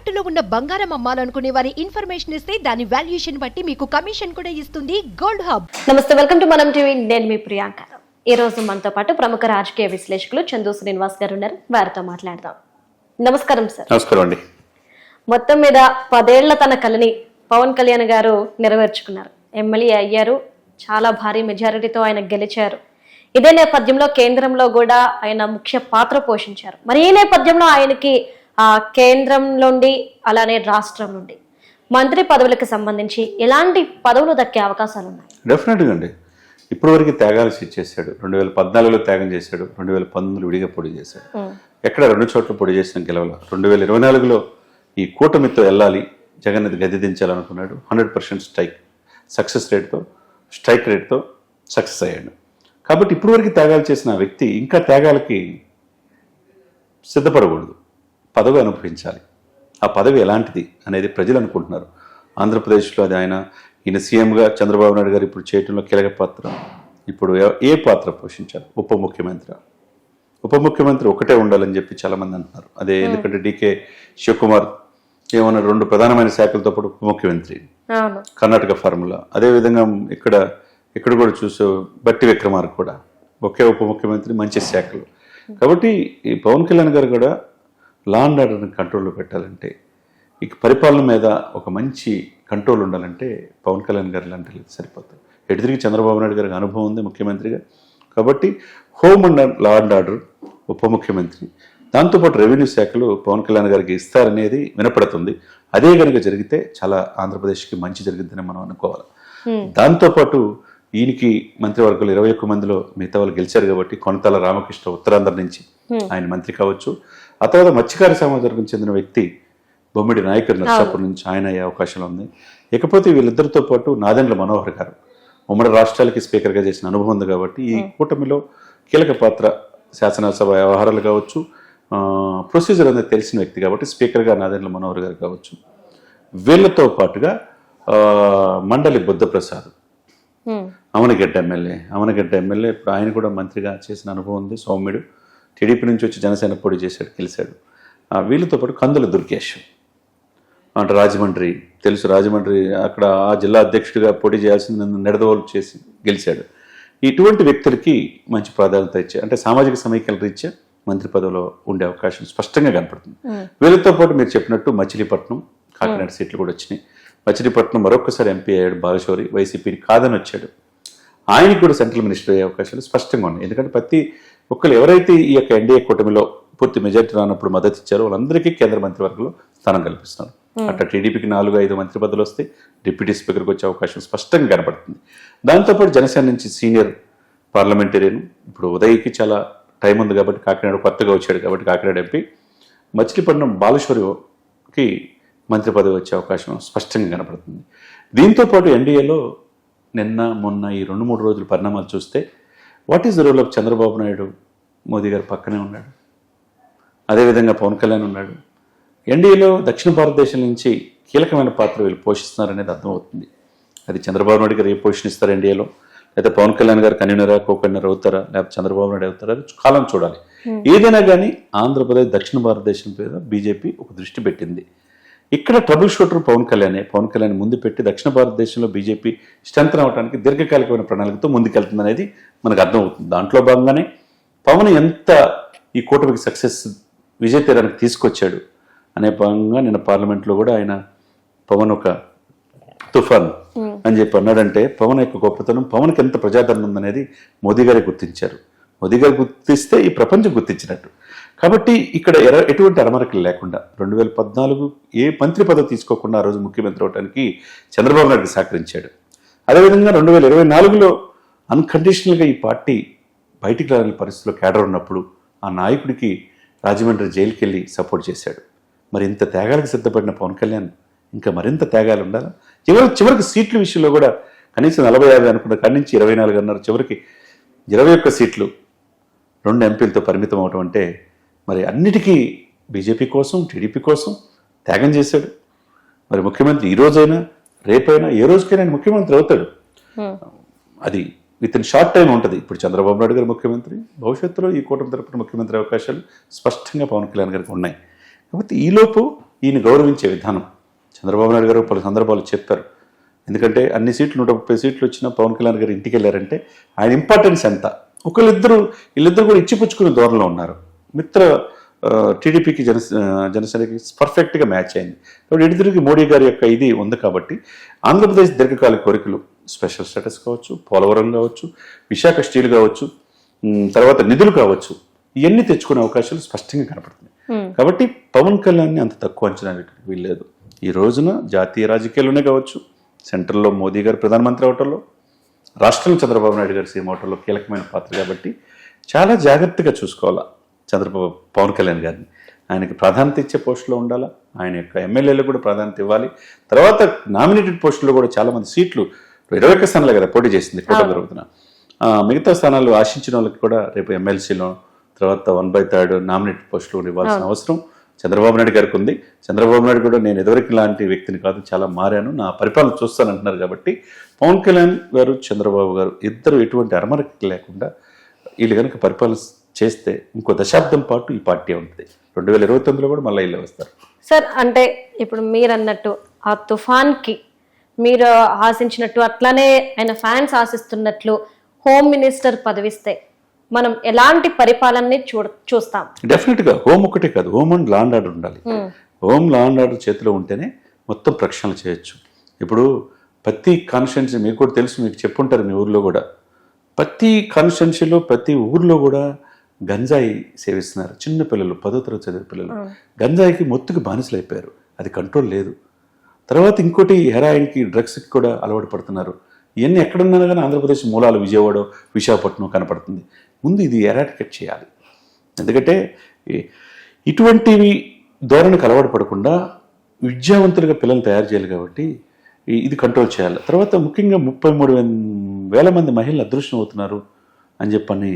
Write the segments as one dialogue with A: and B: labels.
A: తాకట్టులో ఉన్న బంగారం అమ్మాలనుకునే వారి ఇన్ఫర్మేషన్ ఇస్తే దాని వాల్యుయేషన్ బట్టి మీకు కమిషన్ కూడా ఇస్తుంది గోల్డ్ హబ్.
B: నమస్తే వెల్కమ్ టు మనం టీవీ. నేను మీ ప్రియాంక. ఈ రోజు మనతో పాటు ప్రముఖ రాజకీయ విశ్లేషకులు చందు శ్రీనివాస్ గారు ఉన్నారు. వారితో మాట్లాడదాం. నమస్కారం సార్.
C: నమస్కారం అండి.
B: మొత్తం మీద పదేళ్ళ తన కళని పవన్ కళ్యాణ్ గారు నెరవేర్చుకున్నారు. ఎమ్మెల్యే అయ్యారు. చాలా భారీ మెజారిటీతో ఆయన గెలిచారు. ఇదే నేపథ్యంలో కేంద్రంలో కూడా ఆయన ముఖ్య పాత్ర పోషించారు. మరి ఈ నేపథ్యంలో ఆయనకి కేంద్రం నుండి అలానే రాష్ట్రం నుండి మంత్రి పదవులకు సంబంధించి ఎలాంటి పదవులు దక్కే అవకాశాలు ఉన్నాయి?
C: డెఫినెట్గా అండి. ఇప్పటివరకు త్యాగాలు చేశాడు. రెండు వేల పద్నాలుగులో త్యాగం చేశాడు. రెండు వేల పంతొమ్మిదిలో విడిగా పొడి చేశాడు. ఎక్కడ రెండు చోట్ల పొడి చేసిన గెలవల. రెండు వేల ఇరవై నాలుగులో ఈ కూటమితో వెళ్ళాలి జగన్ అది గది దించాలనుకున్నాడు. Hundred percent strike. సక్సెస్ రేట్తో స్ట్రైక్ రేట్తో సక్సెస్ అయ్యాడు. కాబట్టి ఇప్పటివరకు త్యాగాలు చేసిన వ్యక్తి ఇంకా త్యాగాలకి సిద్ధపడకూడదు. పదవి అనుభవించాలి. ఆ పదవి ఎలాంటిది అనేది ప్రజలు అనుకుంటున్నారు. ఆంధ్రప్రదేశ్లో అది ఆయన ఈయన సీఎంగా చంద్రబాబు నాయుడు గారు ఇప్పుడు చేయటంలో కీలక పాత్ర. ఇప్పుడు ఏ- పాత్ర పోషించారు? ఉప ముఖ్యమంత్రి. ఉప ముఖ్యమంత్రి ఒకటే ఉండాలని చెప్పి చాలామంది అంటున్నారు. అదే ఎందుకంటే డీకే శివకుమార్ ఏమన్నా రెండు ప్రధానమైన శాఖలతో పాటు ఉప ముఖ్యమంత్రి. కర్ణాటక ఫార్ములా. అదేవిధంగా ఇక్కడ ఇక్కడ కూడా చూసే బట్టి విక్రమార్క కూడా. ఒకే ఉప ముఖ్యమంత్రి మంచి శాఖలు. కాబట్టి ఈ పవన్ కళ్యాణ్ గారు కూడా లా అండ్ ఆర్డర్ని కంట్రోల్లో పెట్టాలంటే ఇక పరిపాలన మీద ఒక మంచి కంట్రోల్ ఉండాలంటే పవన్ కళ్యాణ్ గారు లాంటి సరిపోతుంది ఎటు తిరిగి చంద్రబాబు నాయుడు గారికి అనుభవం ఉంది ముఖ్యమంత్రిగా. కాబట్టి home and law and order ఉప ముఖ్యమంత్రి. దాంతోపాటు రెవెన్యూ శాఖలు పవన్ కళ్యాణ్ గారికి ఇస్తారనేది వినపడుతుంది. అదే కనుక జరిగితే చాలా ఆంధ్రప్రదేశ్కి మంచి జరిగిద్దని మనం అనుకోవాలి. దాంతోపాటు ఈయనకి మంత్రివర్గంలో ఇరవై ఒక్క మందిలో మిగతా వాళ్ళు గెలిచారు కాబట్టి కొనతాల రామకృష్ణ ఉత్తరాంధ్ర నుంచి ఆయన మంత్రి కావచ్చు. ఆ తర్వాత మత్స్యకార సమాజం చెందిన వ్యక్తి బొమ్మిడి నాయకర్ నర్సాపూర్ నుంచి ఆయన అయ్యే అవకాశం ఉంది. ఇకపోతే వీళ్ళిద్దరితో పాటు నాదెండ్ల మనోహర్ గారు ఉమ్మడి రాష్ట్రాలకి స్పీకర్గా చేసిన అనుభవం ఉంది కాబట్టి ఈ కూటమిలో కీలక పాత్ర శాసనసభ వ్యవహారాలు కావచ్చు ప్రొసీజర్ అనేది తెలిసిన వ్యక్తి కాబట్టి స్పీకర్గా నాదెండ్ల మనోహర్ గారు కావచ్చు. వీళ్ళతో పాటుగా మండలి బుద్ధప్రసాద్
B: ఉమ్.
C: అవనగడ్డ ఎమ్మెల్యే అవనగడ్డ ఎమ్మెల్యే ఇప్పుడు ఆయన కూడా మంత్రిగా చేసిన అనుభవం ఉంది సౌమ్యుడు. టీడీపీ నుంచి వచ్చి జనసేన పోటీ చేశాడు గెలిచాడు. వీళ్ళతో పాటు కందుల దుర్గేష్ అంటే రాజమండ్రి తెలుసు రాజమండ్రి అక్కడ ఆ జిల్లా అధ్యక్షుడిగా పోటీ చేయాల్సింది నన్ను నిడదవోలు చేసి గెలిచాడు. ఇటువంటి వ్యక్తులకి మంచి ప్రాధాన్యత ఇచ్చే అంటే సామాజిక సమీకరణ రీత్యా మంత్రి పదవిలో ఉండే అవకాశం స్పష్టంగా కనపడుతుంది. వీళ్ళతో పాటు మీరు చెప్పినట్టు మచిలీపట్నం కాకినాడ సీట్లు కూడా వచ్చినాయి. మచిలీపట్నం మరొకసారి ఎంపీ అయ్యాడు బాలశౌరి వైసీపీని కాదని వచ్చాడు. ఆయనకి కూడా సెంట్రల్ మినిస్టర్ అయ్యే అవకాశాలు స్పష్టంగా ఉన్నాయి. ఎందుకంటే ప్రతి ఒక్కరు ఎవరైతే ఈ యొక్క ఎన్డీఏ కూటమిలో పూర్తి మెజార్టీ రానప్పుడు మద్దతు ఇచ్చారో వాళ్ళందరికీ కేంద్ర మంత్రివర్గంలో స్థానం కల్పిస్తున్నారు. అట్లా టీడీపీకి నాలుగు ఐదు మంత్రి పదవులు వస్తే డిప్యూటీ స్పీకర్కి వచ్చే అవకాశం స్పష్టంగా కనపడుతుంది దాంతోపాటు జనసేన నుంచి సీనియర్ పార్లమెంటేరియన్ ఇప్పుడు ఉదయ్కి చాలా టైం ఉంది కాబట్టి కాకినాడ కొత్తగా వచ్చాడు కాబట్టి కాకినాడ ఎంపీ మచిలీపట్నం బాలేశ్వరికి మంత్రి పదవి వచ్చే అవకాశం స్పష్టంగా కనపడుతుంది దీంతో పాటు ఎన్డీఏలో నిన్న మొన్న ఈ రెండు మూడు రోజుల పరిణామాలు చూస్తే what is the role of Chandrababu Naidu Modi గారు పక్కనే ఉన్నాడు. అదేవిధంగా పవన్ కళ్యాణ్ ఉన్నాడు. ఎన్డీఏలో దక్షిణ భారతదేశం నుంచి కీలకమైన పాత్ర వీళ్ళు పోషిస్తున్నారనేది అర్థమవుతుంది. అది చంద్రబాబు నాయుడు గారు ఏ పొజిషన్ ఇస్తారు ఎన్డీఏలో లేదా పవన్ కళ్యాణ్ గారు కన్వీనరా కో కన్వీనర్ అవుతారా? లేకపోతే చంద్రబాబు నాయుడు అవుతారా? కాలం చూడాలి. ఏదైనా కానీ ఆంధ్రప్రదేశ్ దక్షిణ భారతదేశం మీద బీజేపీ ఒక దృష్టి పెట్టింది. ఇక్కడ ట్రబుల్ షూటర్ పవన్ కళ్యాణే పవన్ కళ్యాణ్ ముందు పెట్టి దక్షిణ భారతదేశంలో బీజేపీ స్ట్రెంత్ అవడానికి దీర్ఘకాలికమైన ప్రణాళికతో ముందుకెళ్తుంది అనేది మనకు అర్థమవుతుంది. దాంట్లో భాగంగానే పవన్ ఎంత ఈ కూటమికి సక్సెస్ విజయ తీరానికి తీసుకొచ్చాడు అనే భాగంగా నిన్న పార్లమెంట్లో కూడా ఆయన పవన్ ఒక తుఫాన్ అని చెప్పి అన్నాడంటే పవన్ యొక్క గొప్పతనం పవన్కి ఎంత ప్రజాదరణ ఉందనేది మోదీ గారే గుర్తించారు. మోదీ గారు గుర్తిస్తే ఈ ప్రపంచం గుర్తించినట్టు. కాబట్టి ఇక్కడ ఎర- ఎటువంటి అరమరకలు లేకుండా రెండు వేల పద్నాలుగు ఏ మంత్రి పదవి తీసుకోకుండా ఆ రోజు ముఖ్యమంత్రి అవడానికి చంద్రబాబు నాయుడు సహకరించాడు. అదేవిధంగా రెండు వేల ఇరవై నాలుగులో అన్కండిషనల్గా ఈ పార్టీ బయటికి రాని పరిస్థితిలో కేడర్ ఉన్నప్పుడు ఆ నాయకుడికి రాజమండ్రి జైలుకి వెళ్ళి సపోర్ట్ చేశాడు. మరి ఇంత త్యాగాలకు సిద్ధపడిన పవన్ కళ్యాణ్ ఇంకా మరింత త్యాగాలు ఉండాలా? చివరి చివరికి సీట్ల విషయంలో కూడా కనీసం నలభై యాభై అనుకున్న కాడి నుంచి ఇరవై నాలుగు అన్నారు. చివరికి ఇరవై ఒక్క సీట్లు రెండు ఎంపీలతో పరిమితం అవటం అంటే మరి అన్నిటికీ బీజేపీ కోసం టీడీపీ కోసం త్యాగం చేశాడు. మరి ముఖ్యమంత్రి ఈ రోజైనా రేపైనా ఏ రోజుకైనా ఆయన ముఖ్యమంత్రి అవుతాడు. అది విత్ ఇన్ షార్ట్ టైం ఉంటుంది. ఇప్పుడు చంద్రబాబు నాయుడు గారు ముఖ్యమంత్రి భవిష్యత్తులో ఈ కూటమి తరపున ముఖ్యమంత్రి అవకాశాలు స్పష్టంగా పవన్ కళ్యాణ్ గారికి ఉన్నాయి. కాబట్టి ఈలోపు ఈయన గౌరవించే విధానం. చంద్రబాబు నాయుడు గారు పలు సందర్భాలు చెప్పారు. ఎందుకంటే అన్ని సీట్లు నూట ముప్పై సీట్లు వచ్చినా పవన్ కళ్యాణ్ గారు ఇంటికి వెళ్ళారంటే ఆయన ఇంపార్టెన్స్ ఎంత? ఒకళ్ళిద్దరు వీళ్ళిద్దరు కూడా ఇచ్చిపుచ్చుకునే ధోరణిలో ఉన్నారు. మిత్ర టీడీపీకి జన జనసేనకి పర్ఫెక్ట్గా మ్యాచ్ అయింది. కాబట్టి ఇద్దరికి మోడీ గారి యొక్క ఇది ఉంది కాబట్టి ఆంధ్రప్రదేశ్ దీర్ఘకాల కోరికలు స్పెషల్ స్టేటస్ కావచ్చు పోలవరం కావచ్చు విశాఖ స్టీల్ కావచ్చు తర్వాత నిధులు కావచ్చు ఇవన్నీ తెచ్చుకునే అవకాశాలు స్పష్టంగా కనపడుతున్నాయి. కాబట్టి పవన్ కళ్యాణ్ని అంత తక్కువ అంచనా వీల్లేదు. ఈ రోజున జాతీయ రాజకీయాల్లోనే కావచ్చు సెంట్రల్లో మోదీ గారు ప్రధానమంత్రి అవటంలో రాష్ట్రంలో చంద్రబాబు నాయుడు గారు సీఎం అవటంలో కీలకమైన పాత్ర కాబట్టి చాలా జాగ్రత్తగా చూసుకోవాలా చంద్రబాబు పవన్ కళ్యాణ్ గారిని. ఆయనకి ప్రాధాన్యత ఇచ్చే పోస్టులో ఉండాలా? ఆయన యొక్క ఎమ్మెల్యేలు కూడా ప్రాధాన్యత ఇవ్వాలి. తర్వాత నామినేటెడ్ పోస్టులో కూడా చాలా మంది సీట్లు ఇరవై ఒక్క స్థానాలు కదా పోటీ చేసింది కోట జరుగుతున్న మిగతా స్థానాలు ఆశించిన వాళ్ళకి కూడా రేపు ఎమ్మెల్సీలో తర్వాత వన్ బై థర్డ్ నామినేటెడ్ పోస్టులు ఇవ్వాల్సిన అవసరం. చంద్రబాబు నాయుడు గారికి ఉంది. చంద్రబాబు నాయుడు కూడా నేను ఎదురికి లాంటి వ్యక్తిని కాదు చాలా మారాను. నా పరిపాలన చూస్తాను అంటున్నారు కాబట్టి పవన్ కళ్యాణ్ గారు చంద్రబాబు గారు ఇద్దరు ఎటువంటి అరమరిక లేకుండా వీళ్ళు కనుక పరిపాలన చేస్తే ఇంకో దశాబ్దం పాటు ఈ పార్టీ ఉంటుంది. రెండు వేల ఇరవై తొమ్మిదిలో కూడా మళ్ళీ ఇల్లు వస్తారు.
B: సార్ అంటే ఇప్పుడు మీరు అన్నట్టు ఆ తుఫాన్కి మీరు ఆశించినట్టు అట్లానే ఆయన ఫ్యాన్స్ ఆశిస్తున్నట్లు హోమ్ మినిస్టర్ పదవిస్తే మనం ఎలాంటి పరిపాలనని చూడ చూస్తాం.
C: డెఫినెట్గా హోమ్ ఒకటే కాదు హోమ్ అండ్ లాండ్ ఆర్డర్ ఉండాలి. హోమ్ లాండ్ ఆర్డర్ చేతిలో ఉంటేనే మొత్తం ప్రక్షాళన చేయొచ్చు. ఇప్పుడు ప్రతి కాన్స్టిట్యున్సీ మీకు కూడా తెలుసు మీకు చెప్పుంటారు మీ ఊర్లో కూడా. ప్రతి కాన్స్టిట్యున్సీలో ప్రతి ఊర్లో కూడా గంజాయి సేవిస్తున్నారు. చిన్న పిల్లలు పదో తరగతి చదివే పిల్లలు. గంజాయికి మొత్తుకు బానిసలు అయిపోయారు అది కంట్రోల్ లేదు. తర్వాత ఇంకోటి హెరాయిన్కి డ్రగ్స్కి కూడా అలవాటు పడుతున్నారు. ఇవన్నీ ఎక్కడున్నా కానీ ఆంధ్రప్రదేశ్ మూలాలు విజయవాడ విశాఖపట్నం కనపడుతుంది. ముందు ఇది ఎరాటికేట్ చేయాలి. ఎందుకంటే ఇటువంటివి ధోరణికి అలవాటు పడకుండా విద్యావంతులుగా పిల్లలు తయారు చేయాలి కాబట్టి ఇది కంట్రోల్ చేయాలి. తర్వాత ముఖ్యంగా ముప్పై మూడు వేల మంది మహిళలు అదృష్టం అవుతున్నారు అని చెప్పని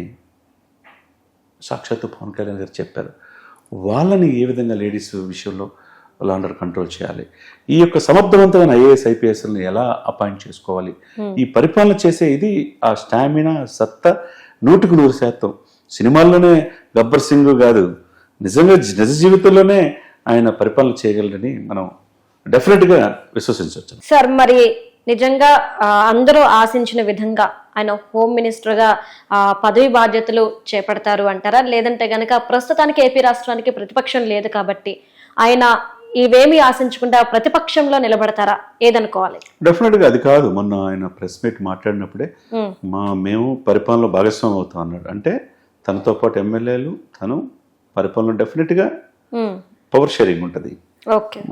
C: సాక్షాత్తు పవన్ కళ్యాణ్ గారు చెప్పారు. వాళ్ళని ఏ విధంగా లేడీస్ విషయంలో లాండర్ కంట్రోల్ చేయాలి. ఈ యొక్క సమర్థవంతమైన ఐఏఎస్ ఐపీఎస్ని ఎలా అపాయింట్ చేసుకోవాలి? ఈ పరిపాలన చేసే ఇది ఆ స్టామినా సత్తా నూటికి నూరు శాతం. సినిమాల్లోనే గబ్బర్ సింగ్ కాదు నిజంగా నిజ జీవితంలోనే ఆయన పరిపాలన చేయగలరని మనం డెఫినెట్గా విశ్వసించవచ్చు.
B: సార్ మరి నిజంగా అందరూ ఆశించిన విధంగా ఆయన హోమ్ మినిస్టర్గా ఆ, పదవి బాధ్యతలు చేపడతారు అంటారా? లేదంటే గనక ప్రస్తుతానికి ఏపీ రాష్ట్రానికి ప్రతిపక్షం లేదు కాబట్టి ఆయన ఇవేమీ ఆశించకుండా ప్రతిపక్షంలో నిలబడతారా? ఏదనుకోవాలి?
C: డెఫినెట్గా అది కాదు. మొన్న ఆయన ప్రెస్ మీట్ మాట్లాడినప్పుడే మా మేము పరిపాలనలో భాగస్వామి అవుతాం అన్నాడు. అంటే తనతో పాటు ఎమ్మెల్యేలు తను పరిపాలన డెఫినెట్గా
B: ఉమ్,
C: పవర్ షేరింగ్ ఉంటుంది.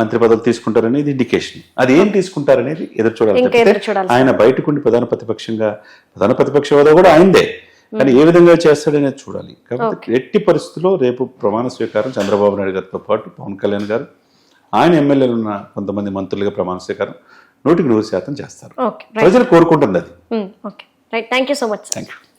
C: మంత్రి పదవులు తీసుకుంటారనేది ఇండికేషన్ అది ఏం తీసుకుంటారనేది ఎదురు చూడాలి. ఆయన బయటకుండి ప్రధాన ప్రతిపక్షంగా ప్రధాన ప్రతిపక్ష హోదా కూడా ఆయనదే. కానీ ఏ విధంగా చేస్తాడనేది చూడాలి. కాబట్టి ఎట్టి పరిస్థితుల్లో రేపు ప్రమాణ స్వీకారం చంద్రబాబు నాయుడు గారితో పాటు పవన్ కళ్యాణ్ గారు ఆయన ఎమ్మెల్యేలు ఉన్న కొంతమంది మంత్రులుగా ప్రమాణ స్వీకారం నూటికి నూరు శాతం చేస్తారు. ప్రజలు కోరుకుంటుంది అది.
B: Thank you so much
C: thank you